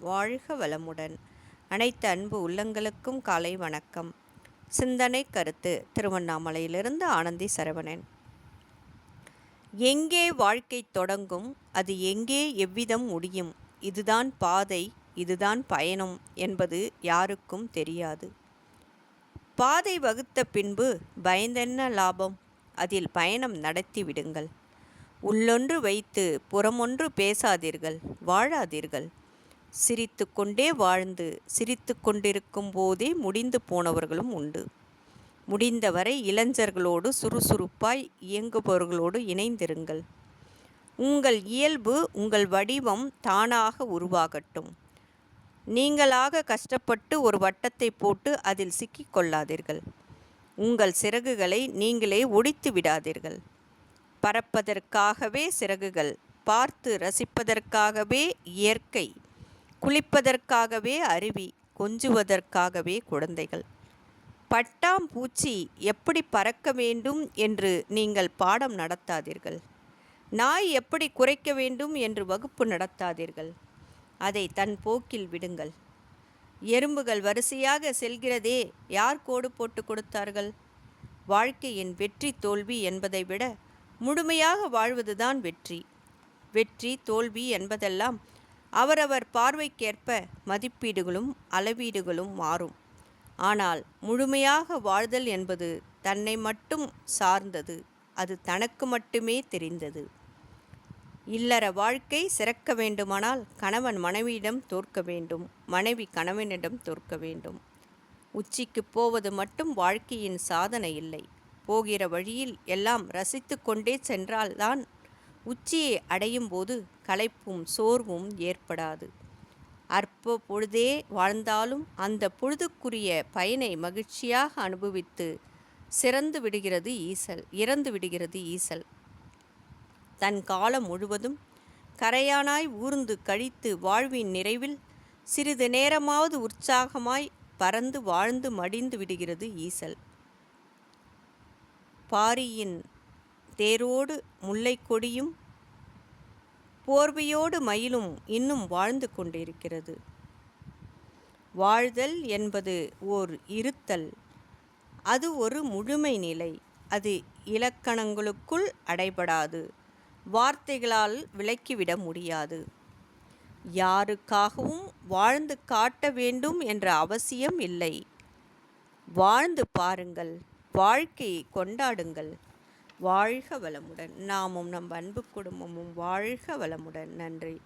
வாழ்க வளமுடன். அனைத்து அன்பு உள்ளங்களுக்கும் காலை வணக்கம். சிந்தனை கருத்து திருவண்ணாமலையிலிருந்து ஆனந்தி சரவணன். எங்கே வாழ்க்கை தொடங்கும் அது எங்கே எவ்விதம் முடியும்? இதுதான் பாதை இதுதான் பயணம் என்பது யாருக்கும் தெரியாது. பாதை வகுத்த பின்பு பயந்தென்ன லாபம்? அதில் பயணம் நடத்தி விடுங்கள். உள்ளொன்று வைத்து புறமொன்று பேசாதீர்கள் வாழாதீர்கள். சிரித்து கொண்டே வாழ்ந்து சிரித்து கொண்டிருக்கும் போதே முடிந்து போனவர்களும் உண்டு. முடிந்தவரை இளைஞர்களோடு சுறுசுறுப்பாய் இயங்குபவர்களோடு இணைந்திருங்கள். உங்கள் இயல்பு உங்கள் வடிவம் தானாக உருவாகட்டும். நீங்களாக கஷ்டப்பட்டு ஒரு வட்டத்தை போட்டு அதில் சிக்கிக்கொள்ளாதீர்கள் உங்கள் சிறகுகளை நீங்களே ஒடித்து விடாதீர்கள். பறப்பதற்காகவே சிறகுகள் பார்த்து ரசிப்பதற்காகவே இயற்கை குளிப்பதற்காகவே அருவி கொஞ்சுவதற்காகவே குழந்தைகள். பட்டாம் பூச்சி எப்படி பறக்க வேண்டும் என்று நீங்கள் பாடம் நடத்தாதீர்கள். நாய் எப்படி குறைக்க வேண்டும் என்று வகுப்பு நடத்தாதீர்கள். அதை தன் போக்கில் விடுங்கள். எறும்புகள் வரிசையாக செல்கிறதே யார் கோடு போட்டு கொடுத்தார்கள்? வாழ்க்கையின் வெற்றி தோல்வி என்பதை விட முழுமையாக வாழ்வதுதான் வெற்றி. வெற்றி தோல்வி என்பதெல்லாம் அவரவர் பார்வைக்கேற்ப மதிப்பீடுகளும் அளவீடுகளும் மாறும். ஆனால் முழுமையாக வாழ்தல் என்பது தன்னை மட்டும் சார்ந்தது அது தனக்கு மட்டுமே தெரிந்தது. இல்லற வாழ்க்கை சிறக்க வேண்டுமானால் கணவன் மனைவியிடம் தோற்க வேண்டும் மனைவி கணவனிடம் தோற்க வேண்டும். உச்சிக்கு போவது மட்டும் வாழ்க்கையின் சாதனை இல்லை. போகிற வழியில் எல்லாம் ரசித்து கொண்டே சென்றால்தான் உச்சியை அடையும் போது களைப்பும் சோர்வும் ஏற்படாது. அற்ப பொழுதே வாழ்ந்தாலும் அந்த பொழுதுக்குரிய பயனை மகிழ்ச்சியாக அனுபவித்து சிறந்து விடுகிறது ஈசல் இறந்து விடுகிறது ஈசல். தன் காலம் முழுவதும் கரையானாய் ஊர்ந்து கழித்து வாழ்வின் நிறைவில் சிறிது நேரமாவது உற்சாகமாய் பறந்து வாழ்ந்து மடிந்து விடுகிறது ஈசல். பாரியின் தேரோடு முல்லைக்கொடியும் போர்வையோடு மயிலும் இன்னும் வாழ்ந்து கொண்டிருக்கிறது. வாழ்தல் என்பது ஓர் இருத்தல். அது ஒரு முழுமை நிலை. அது இலக்கணங்களுக்குள் அடைபடாது. வார்த்தைகளால் விளக்கிவிட முடியாது. யாருக்காகவும் வாழ்ந்து காட்ட வேண்டும் என்ற அவசியம் இல்லை. வாழ்ந்து பாருங்கள். வாழ்க்கையை கொண்டாடுங்கள். வாழ்க வளமுடன். நாமும் நம் அன்பு குடும்பமும் வாழ்க வளமுடன். நன்றி.